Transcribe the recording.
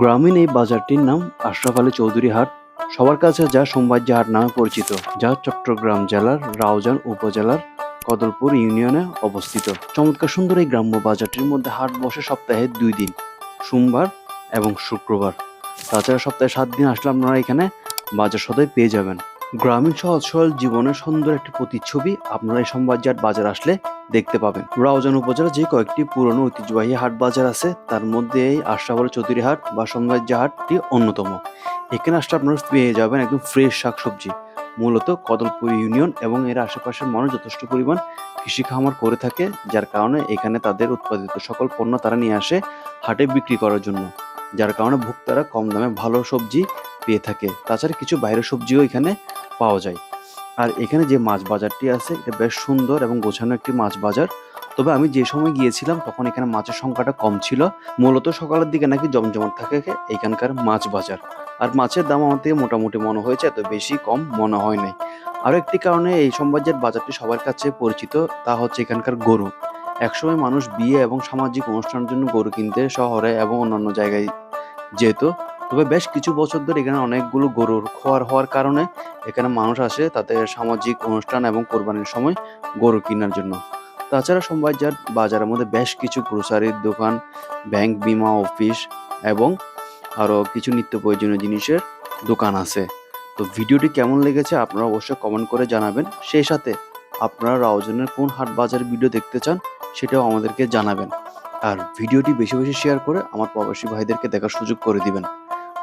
গ্রামীণ এই বাজারটির নাম আশরাফ আলী চৌধুরী হাট। সবার কাছে যা সোমবাজ্য হাট নামে পরিচিত, যা চট্টগ্রাম জেলার রাউজান উপজেলার কদলপুর ইউনিয়নে অবস্থিত। চমৎকার সুন্দর এই গ্রাম্য বাজারটির মধ্যে হাট বসে সপ্তাহে দুই দিন, সোমবার এবং শুক্রবার। তাছাড়া সপ্তাহে সাত দিন আসলে আপনারা এখানে বাজার সদাই পেয়ে যাবেন। গ্রামীণ সহজ সরল জীবনের সুন্দর একটি প্রতিচ্ছবি আপনারা এই সোমবারজাট বাজার আসলে দেখতে পাবেন। রাউজান উপজেলা যে কয়েকটি পুরনো ঐতিহ্যবাহী হাট বাজার আছে, তার মধ্যে এই আশরাফল চৌধুরী হাট বা সোমবারজা হাটটি অন্যতম। এখানে আসলে আপনারা পেয়ে যাবেন একদম ফ্রেশ শাকসবজি। মূলত কদলপুর ইউনিয়ন এবং এর আশেপাশের মানুষ যথেষ্ট পরিমাণ কৃষি খামার করে থাকে, যার কারণে এখানে তাদের উৎপাদিত সকল পণ্য তারা নিয়ে আসে হাটে বিক্রি করার জন্য। যার কারণে ভোক্তারা কম দামে ভালো সবজি পেয়ে থাকে। তাছাড়া কিছু বাইরের সবজিও এখানে পাওয়া যায়। আর এখানে যে মাছ বাজারটি আছে, এটা বেশ সুন্দর এবং গোছানো একটি মাছ বাজার। তবে আমি যে সময় গিয়েছিলাম, তখন এখানে মাছের সংখ্যাটা কম ছিল। মূলত সকালের দিকে নাকি জমজমাট থাকে এখানকার মাছ বাজার। আর মাছের দাম আমার থেকে মোটামুটি মনে হয়েছে, এত বেশি কম মনে হয় নাই। আরও একটি কারণে এই সম্বাজ্যের বাজারটি সবার কাছে পরিচিত, তা হচ্ছে এখানকার গরু। একসময় মানুষ বিয়ে এবং সামাজিক অনুষ্ঠানের জন্য গরু কিনতে শহরে এবং অন্যান্য জায়গায় যেত। তবে বেশ কিছু বছর ধরে এখানে অনেকগুলো গরুর খোয়ার হওয়ার কারণে এখানে মানুষ আসে তাদের সামাজিক অনুষ্ঠান এবং কোরবানির সময় গরু কেনার জন্য। তাছাড়া সোমবারজার বাজারের মধ্যে বেশ কিছু গ্রোসারির দোকান ব্যাংক বিমা অফিস এবং আরও কিছু নিত্য প্রয়োজনীয় জিনিসের দোকান আছে। তো ভিডিওটি কেমন লেগেছে আপনারা অবশ্যই কমেন্ট করে জানাবেন। সেই সাথে আপনারা রাউজানের কোন হাট বাজার ভিডিও দেখতে চান সেটাও আমাদেরকে জানাবেন। আর ভিডিওটি বেশি বেশি শেয়ার করে আমার প্রবাসী ভাইদেরকে দেখার সুযোগ করে দিবেন।